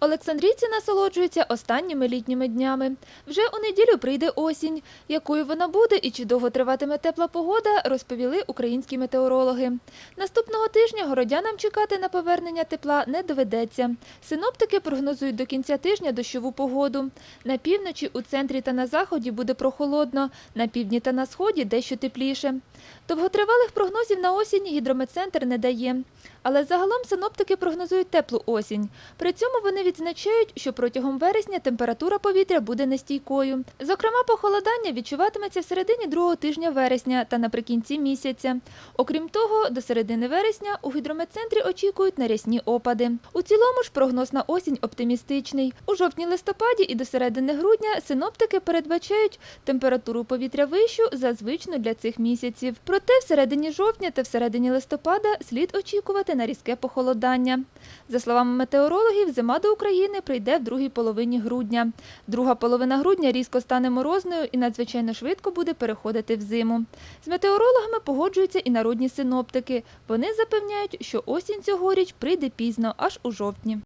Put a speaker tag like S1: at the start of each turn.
S1: Олександрійці насолоджуються останніми літніми днями. Вже у неділю прийде осінь. Якою вона буде і чи довго триватиме тепла погода, розповіли українські метеорологи. Наступного тижня городянам чекати на повернення тепла не доведеться. Синоптики прогнозують до кінця тижня дощову погоду. На півночі, у центрі та на заході буде прохолодно, на півдні та на сході дещо тепліше. Довготривалих прогнозів на осінь гідрометцентр не дає. Але загалом синоптики прогнозують теплу осінь. При цьому вони відзначають, що протягом вересня температура повітря буде нестійкою. Зокрема, похолодання відчуватиметься в середині другого тижня вересня та наприкінці місяця. Окрім того, до середини вересня у гідрометцентрі очікують нарясні опади. У цілому ж прогноз на осінь оптимістичний. У жовтні-листопаді і до середини грудня синоптики передбачають температуру повітря вищу за звичну для цих місяців. Проте в середині жовтня та в середині листопада слід очікувати на різке похолодання. За словами метеорологів, зима до прийде в другій половині грудня. Друга половина грудня різко стане морозною і надзвичайно швидко буде переходити в зиму. З метеорологами погоджуються і народні синоптики. Вони запевняють, що осінь цьогоріч прийде пізно, аж у жовтні.